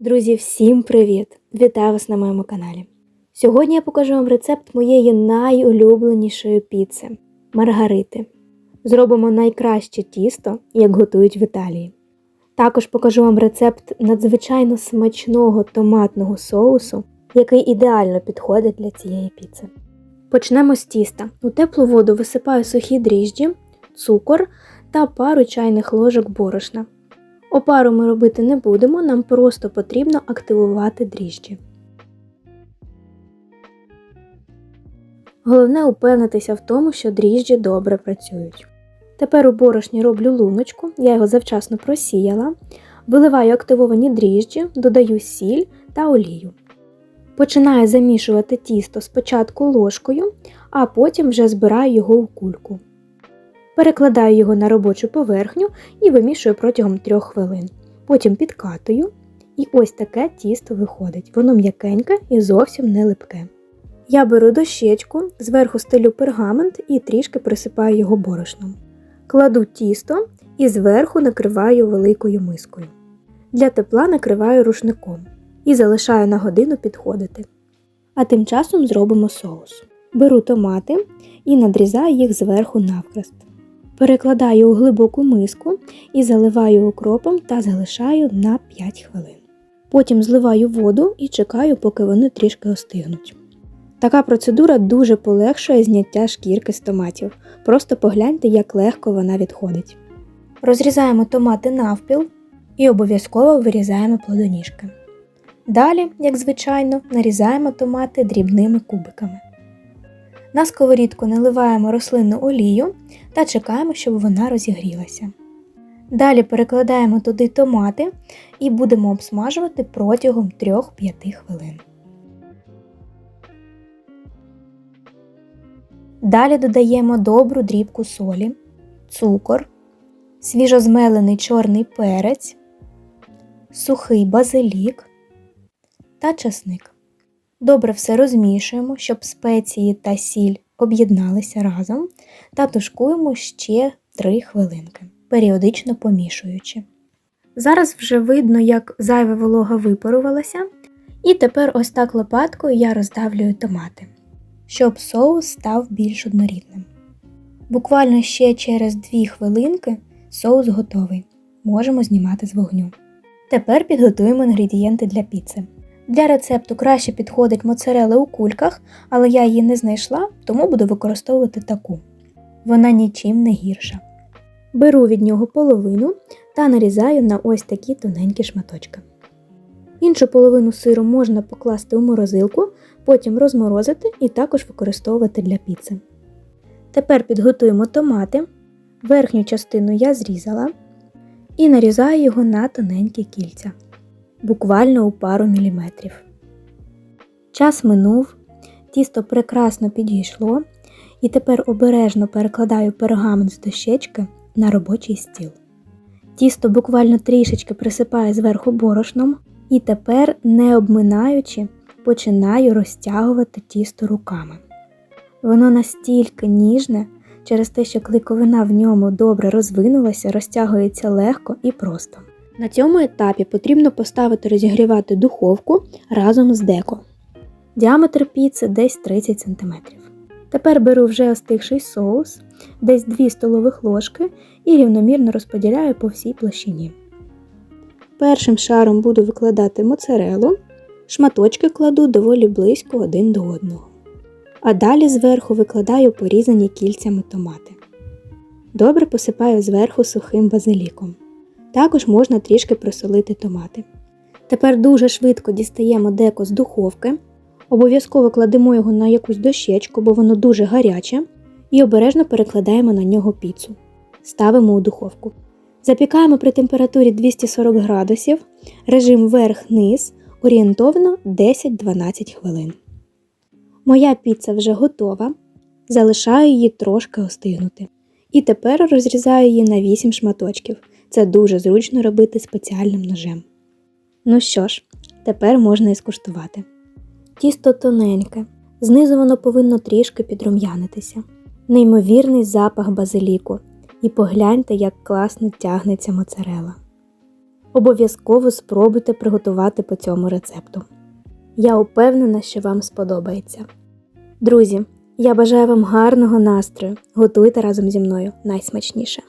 Друзі, всім привіт! Вітаю вас на моєму каналі. Сьогодні я покажу вам рецепт моєї найулюбленішої піци маргарити. Зробимо найкраще тісто, як готують в Італії. Також покажу вам рецепт надзвичайно смачного томатного соусу, який ідеально підходить для цієї піци. Почнемо з тіста. У теплу воду висипаю сухі дріжджі, цукор та пару чайних ложок борошна. Опару ми робити не будемо, нам просто потрібно активувати дріжджі. Головне упевнитися в тому, що дріжджі добре працюють. Тепер у борошні роблю луночку, я його завчасно просіяла, виливаю активовані дріжджі, додаю сіль та олію. Починаю замішувати тісто спочатку ложкою, а потім вже збираю його у кульку. Перекладаю його на робочу поверхню і вимішую протягом 3 хвилин. Потім підкатую, і ось таке тісто виходить. Воно м'якеньке і зовсім не липке. Я беру дощечку, зверху стелю пергамент і трішки присипаю його борошном. Кладу тісто і зверху накриваю великою мискою. Для тепла накриваю рушником і залишаю на годину підходити. А тим часом зробимо соус. Беру томати і надрізаю їх зверху навкрест. Перекладаю у глибоку миску і заливаю окропом та залишаю на 5 хвилин. Потім зливаю воду і чекаю, поки вони трішки остигнуть. Така процедура дуже полегшує зняття шкірки з томатів. Просто погляньте, як легко вона відходить. Розрізаємо томати навпіл і обов'язково вирізаємо плодоніжки. Далі, як звичайно, нарізаємо томати дрібними кубиками. На сковорідку наливаємо рослинну олію та чекаємо, щоб вона розігрілася. Далі перекладаємо туди томати і будемо обсмажувати протягом 3-5 хвилин. Далі додаємо добру дрібку солі, цукор, свіжозмелений чорний перець, сухий базилік та часник. Добре все розмішуємо, щоб спеції та сіль об'єдналися разом та тушкуємо ще 3 хвилинки, періодично помішуючи. Зараз вже видно, як зайва волога випарувалася, і тепер ось так лопаткою я роздавлюю томати, щоб соус став більш однорідним. Буквально ще через 2 хвилинки соус готовий. Можемо знімати з вогню. Тепер підготуємо інгредієнти для піци. Для рецепту краще підходить моцарела у кульках, але я її не знайшла, тому буду використовувати таку. Вона нічим не гірша. Беру від нього половину та нарізаю на ось такі тоненькі шматочки. Іншу половину сиру можна покласти у морозилку, потім розморозити і також використовувати для піци. Тепер підготуємо томати. Верхню частину я зрізала і нарізаю його на тоненькі кільця буквально у пару міліметрів. Час минув, тісто прекрасно підійшло, і тепер обережно перекладаю пергамент з дощечки на робочий стіл. Тісто буквально трішечки присипаю зверху борошном, і тепер, не обминаючи, починаю розтягувати тісто руками. Воно настільки ніжне, через те, що клейковина в ньому добре розвинулася, розтягується легко і просто. На цьому етапі потрібно поставити розігрівати духовку разом з деко. Діаметр піци десь 30 см. Тепер беру вже остигший соус, десь 2 столових ложки і рівномірно розподіляю по всій площині. Першим шаром буду викладати моцарелу, шматочки кладу доволі близько один до одного. А далі зверху викладаю порізані кільцями томати. Добре посипаю зверху сухим базиліком. Також можна трішки просолити томати. Тепер дуже швидко дістаємо деко з духовки, обов'язково кладемо його на якусь дощечку, бо воно дуже гаряче, і обережно перекладаємо на нього піцу. Ставимо у духовку. Запікаємо при температурі 240 градусів, режим верх-низ орієнтовно 10-12 хвилин. Моя піца вже готова. Залишаю її трошки остигнути. І тепер розрізаю її на 8 шматочків. Це дуже зручно робити спеціальним ножем. Ну що ж, тепер можна і скуштувати. Тісто тоненьке, знизу воно повинно трішки підрум'янитися. Неймовірний запах базиліку. І погляньте, як класно тягнеться моцарела. Обов'язково спробуйте приготувати по цьому рецепту. Я упевнена, що вам сподобається. Друзі, я бажаю вам гарного настрою. Готуйте разом зі мною найсмачніше.